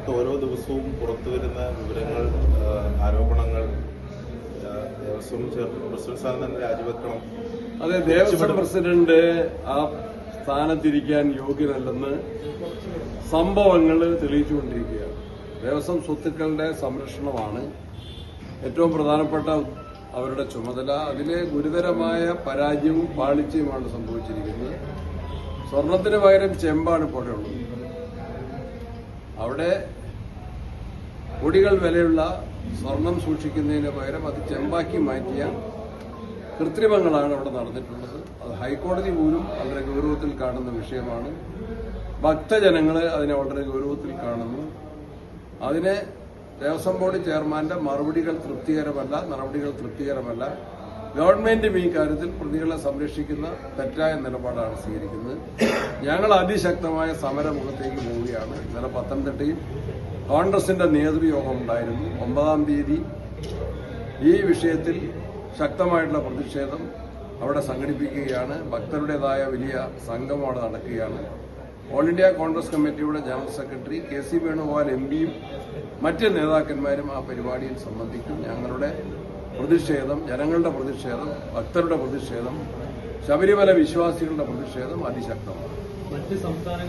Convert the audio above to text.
ബന്ധപ്പെട്ട് ഓരോ ദിവസവും പുറത്തു വരുന്ന വിവരങ്ങൾ ആരോപണങ്ങൾ ദേവസ്വം പ്രസിഡന്റ് സ്ഥാനം തന്നെ രാജിവെക്കണം. അതെ ദേവസ്വം പ്രസിഡന്റ് ആ സ്ഥാനത്തിരിക്കാൻ യോഗ്യനല്ലെന്ന് സംഭവങ്ങൾ തെളിയിച്ചുകൊണ്ടിരിക്കുകയാണ്. ദേവസ്വം സ്വത്തുക്കളുടെ സംരക്ഷണമാണ് ഏറ്റവും പ്രധാനപ്പെട്ട അവരുടെ ചുമതല. അതിലെ ഗുരുതരമായ പരാജയവും പാളിച്ചയുമാണ് സംഭവിച്ചിരിക്കുന്നത്. സ്വർണത്തിന് പകരം ചെമ്പാണ് ഇപ്പോൾ അവിടെ കോടികൾ വിലയുള്ള സ്വർണം സൂക്ഷിക്കുന്നതിന് പകരം അത് ചെമ്പാക്കി മാറ്റിയ കൃത്രിമങ്ങളാണ് അവിടെ നടന്നിട്ടുള്ളത്. അത് ഹൈക്കോടതി പോലും വളരെ ഗൗരവത്തിൽ കാണുന്ന വിഷയമാണ്. ഭക്തജനങ്ങൾ അതിനെ വളരെ ഗൗരവത്തിൽ കാണുന്നു. അതിനെ ദേവസ്വം ബോർഡ് ചെയർമാന്റെ മറുപടികൾ തൃപ്തികരമല്ല നടപടികൾ തൃപ്തികരമല്ല. ഗവൺമെന്റും ഈ കാര്യത്തിൽ പ്രതികളെ സംരക്ഷിക്കുന്ന തെറ്റായ നിലപാടാണ് സ്വീകരിക്കുന്നത്. ഞങ്ങൾ അതിശക്തമായ സമരമുഖത്തേക്ക് പോവുകയാണ്. ഇന്നലെ പത്തനംതിട്ടയിൽ കോൺഗ്രസിന്റെ നേതൃയോഗം ഉണ്ടായിരുന്നു. ഒമ്പതാം തീയതി ഈ വിഷയത്തിൽ ശക്തമായിട്ടുള്ള പ്രതിഷേധം അവിടെ സംഘടിപ്പിക്കുകയാണ്. ഭക്തരുടേതായ വലിയ സംഘം അവിടെ നടക്കുകയാണ്. ഓൾ ഇന്ത്യ കോൺഗ്രസ് കമ്മിറ്റിയുടെ general secretary K C Venugopal M പിയും മറ്റ് നേതാക്കന്മാരും ആ പരിപാടിയിൽ സംബന്ധിക്കും. ഞങ്ങളുടെ പ്രതിഷേധം ജനങ്ങളുടെ പ്രതിഷേധം ഭക്തരുടെ പ്രതിഷേധം ശബരിമല വിശ്വാസികളുടെ പ്രതിഷേധം അതിശക്തമാണ്. മറ്റ് സംസ്ഥാനങ്ങൾ